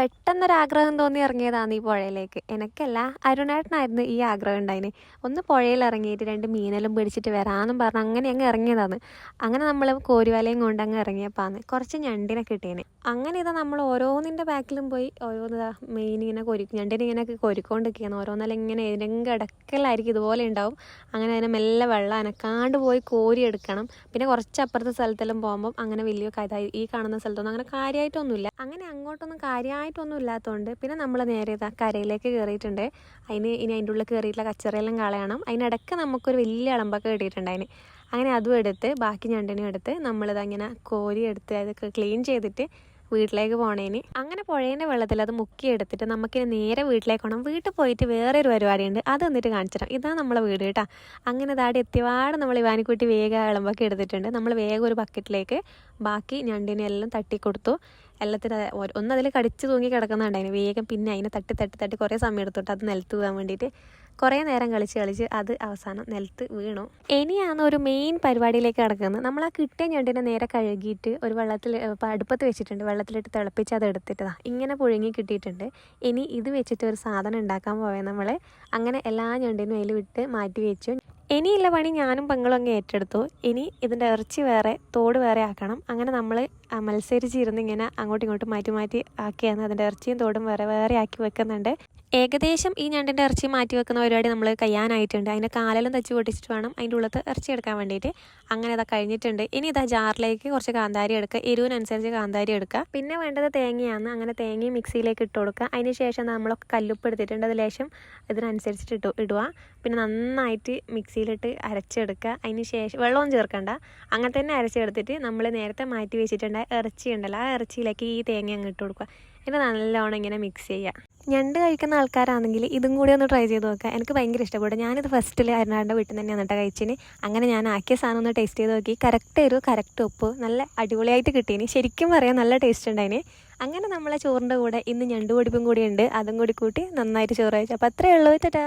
പെട്ടെന്നൊരാഗ്രഹം തോന്നി ഇറങ്ങിയതാണ് ഈ പുഴയിലേക്ക്. എനിക്കല്ല അരുണേട്ടനായിരുന്നു ഈ ആഗ്രഹം ഉണ്ടായിന്. ഒന്ന് പുഴയിൽ ഇറങ്ങിയിട്ട് രണ്ട് മീനെല്ലാം പിടിച്ചിട്ട് വരാമെന്നും പറഞ്ഞ് അങ്ങനെ അങ്ങ് ഇറങ്ങിയതാണ്. അങ്ങനെ നമ്മൾ കോരുവലയും കൊണ്ട് അങ്ങ് ഇറങ്ങിയപ്പാന്ന്. കുറച്ച് ഞണ്ടിനെ കിട്ടിയേനെ അങ്ങനെ ഇതാ നമ്മൾ ഓരോന്നിന്റെ ബാക്കിലും പോയി ഓരോന്ന് മെയിൻ ഇങ്ങനെ കൊരിക്കും ഞണ്ടിനെ ഇങ്ങനെ കൊരിക്കൊണ്ടിരിക്കുകയാണ് ഓരോന്നെല്ലാം ഇങ്ങനെ ഏതെങ്കിലും ഇതുപോലെ ഉണ്ടാവും. അങ്ങനെ അതിനെ മെല്ലെ വെള്ളം അനക്കാണ്ട് പോയി കോരി എടുക്കണം. പിന്നെ കുറച്ച് അപ്പുറത്തെ സ്ഥലത്തെല്ലാം പോകുമ്പം അങ്ങനെ വലിയ ഈ കാണുന്ന സ്ഥലത്തൊന്നും അങ്ങനെ കാര്യമായിട്ടൊന്നുമില്ല അങ്ങനെ അങ്ങോട്ടൊന്നും കാര്യമായിട്ടൊന്നും ഇല്ലാത്തതുകൊണ്ട് പിന്നെ നമ്മൾ നേരെ ഇതാ കരയിലേക്ക് കയറിയിട്ടുണ്ട് അതിന് ഇനി അതിന്റെ ഉള്ളിൽ കയറിയിട്ടുള്ള കച്ചറയെല്ലാം കളയണം. അതിനിടയ്ക്ക് നമുക്കൊരു വലിയ അളമ്പൊക്കെ കിട്ടിയിട്ടുണ്ട് അതിന് അങ്ങനെ അതും എടുത്ത് ബാക്കി ഞണ്ടിനും എടുത്ത് നമ്മളിതങ്ങനെ കോരി എടുത്ത് അതൊക്കെ ക്ലീൻ ചെയ്തിട്ട് വീട്ടിലേക്ക് പോണേന്. അങ്ങനെ പുഴേന്റെ വെള്ളത്തിൽ അത് മുക്കിയെടുത്തിട്ട് നമുക്കിനി നേരെ വീട്ടിലേക്ക് പോകണം വീട്ടിൽ പോയിട്ട് വേറൊരു പരിപാടിയുണ്ട്. അത് എന്നിട്ട് കാണിച്ചിടാം ഇതാണ് നമ്മളെ വീട് കേട്ടോ. അങ്ങനെ താടി എത്തിപാട് നമ്മൾ ഇവാനിക്കുട്ടി വേഗം ഇളമ്പൊക്കെ എടുത്തിട്ടുണ്ട്. നമ്മൾ വേഗം ഒരു ബക്കറ്റിലേക്ക് ബാക്കി ഞണ്ടിനെ എല്ലാം തട്ടിക്കൊടുത്തു. എല്ലാത്തിനും ഒന്നതിൽ കടിച്ച് തൂങ്ങി കിടക്കുന്നുണ്ടായിരുന്നു. വേഗം പിന്നെ അതിനെ തട്ടി തട്ടി തട്ടി കുറേ സമയം എടുത്തോട്ട് അത് നിലത്ത് പോകാൻ വേണ്ടിയിട്ട് കുറേ നേരം കളിച്ച് കളിച്ച് അത് അവസാനം നിലത്ത് വീണു. ഇനിയാണ് ഒരു മെയിൻ പരിപാടിയിലേക്ക് കിടക്കുന്നത്. നമ്മൾ ആ കിട്ടിയ ഞണ്ടിനെ നേരെ കഴുകിയിട്ട് ഒരു വെള്ളത്തിൽ അടുപ്പത്ത് വെച്ചിട്ടുണ്ട്. വെള്ളത്തിലിട്ട് തിളപ്പിച്ച് അത് എടുത്തിട്ടതാ ഇങ്ങനെ പുഴുങ്ങി കിട്ടിയിട്ടുണ്ട്. ഇനി ഇത് വെച്ചിട്ട് ഒരു സാധനം ഉണ്ടാക്കാൻ പോയത് നമ്മൾ അങ്ങനെ എല്ലാ ഞണ്ടിനും അതിൽ വിട്ട് മാറ്റി വെച്ചു. ഇനിയുള്ള പണി ഞാനും പെങ്ങളും അങ്ങ് ഏറ്റെടുത്തു. ഇനി ഇതിന്റെ ഇറച്ചി വേറെ തോട് വേറെ ആക്കണം. അങ്ങനെ നമ്മൾ മത്സരിച്ചിരുന്ന് ഇങ്ങനെ അങ്ങോട്ടും ഇങ്ങോട്ടും മാറ്റി മാറ്റി ആക്കിയാണ് അതിന്റെ ഇറച്ചിയും തോടും വേറെ വേറെ ആക്കി വെക്കുന്നുണ്ട്. ഏകദേശം ഈ ഞണ്ടിന്റെ ഇറച്ചി മാറ്റി വെക്കുന്ന പരിപാടി നമ്മൾ കഴിയാനായിട്ടുണ്ട്. അതിന്റെ കാലെല്ലാം തച്ച് പൊട്ടിച്ചിട്ട് വേണം അതിന്റെ ഉള്ളത്ത് ഇറച്ചി എടുക്കാൻ വേണ്ടിയിട്ട്. അങ്ങനെ ഇതാ കഴിഞ്ഞിട്ടുണ്ട്. ഇനി ഇതാ ജാറിലേക്ക് കുറച്ച് കാന്താരി എടുക്കുക. എരിവിനനുസരിച്ച് കാന്താരി എടുക്കുക. പിന്നെ വേണ്ടത് തേങ്ങയാണ്. അങ്ങനെ തേങ്ങയും മിക്സിയിലേക്ക് ഇട്ട് കൊടുക്കുക. അതിന് ശേഷം നമ്മളൊക്കെ കല്ലുപ്പ് എടുത്തിട്ടുണ്ട്. അത് ലേശം ഇതിനനുസരിച്ചിട്ട് ഇട്ടു ഇടുക. പിന്നെ നന്നായിട്ട് മിക്സിയിലിട്ട് അരച്ചെടുക്കുക. അതിന് ശേഷം വെള്ളവും ചേർക്കണ്ട. അങ്ങനെ തന്നെ അരച്ചെടുത്തിട്ട് നമ്മൾ നേരത്തെ മാറ്റി വെച്ചിട്ടുണ്ടായ ഇറച്ചി ഉണ്ടല്ലോ ആ ഇറച്ചിയിലേക്ക് ഈ തേങ്ങ അങ്ങ് ഇട്ട് കൊടുക്കുക. എന്നിട്ട് നല്ലോണം ഇങ്ങനെ മിക്സ് ചെയ്യുക ഞണ്ട് കഴിക്കുന്ന ആൾക്കാരാണെങ്കിൽ ഇതും കൂടി ഒന്ന് ട്രൈ ചെയ്ത് നോക്കുക എനിക്ക് ഭയങ്കര ഇഷ്ടപ്പെട്ടു. ഞാനിത് ഫസ്റ്റിൽ അരുണാടിന്റെ വീട്ടിൽ നിന്ന് തന്നെയാണ് കേട്ടോ കഴിച്ചിന്. അങ്ങനെ ഞാൻ ആക്കിയ സാധനം ഒന്ന് ടേസ്റ്റ് ചെയ്ത് നോക്കി. കറക്റ്റ് ഒരു കറക്റ്റ് ഉപ്പ്. നല്ല അടിപൊളിയായിട്ട് കിട്ടിയിന് ശരിക്കും പറയാം നല്ല ടേസ്റ്റ് ഉണ്ടായിന്. അങ്ങനെ നമ്മളെ ചോറിന്റെ കൂടെ ഇന്ന് ഞണ്ട് പൊടിപ്പും കൂടി ഉണ്ട്. അതും കൂടി കൂട്ടി നന്നായിട്ട് ചോറ് കഴിച്ചു. അപ്പോൾ അത്രയേ ഉള്ളൂ ചേട്ടാ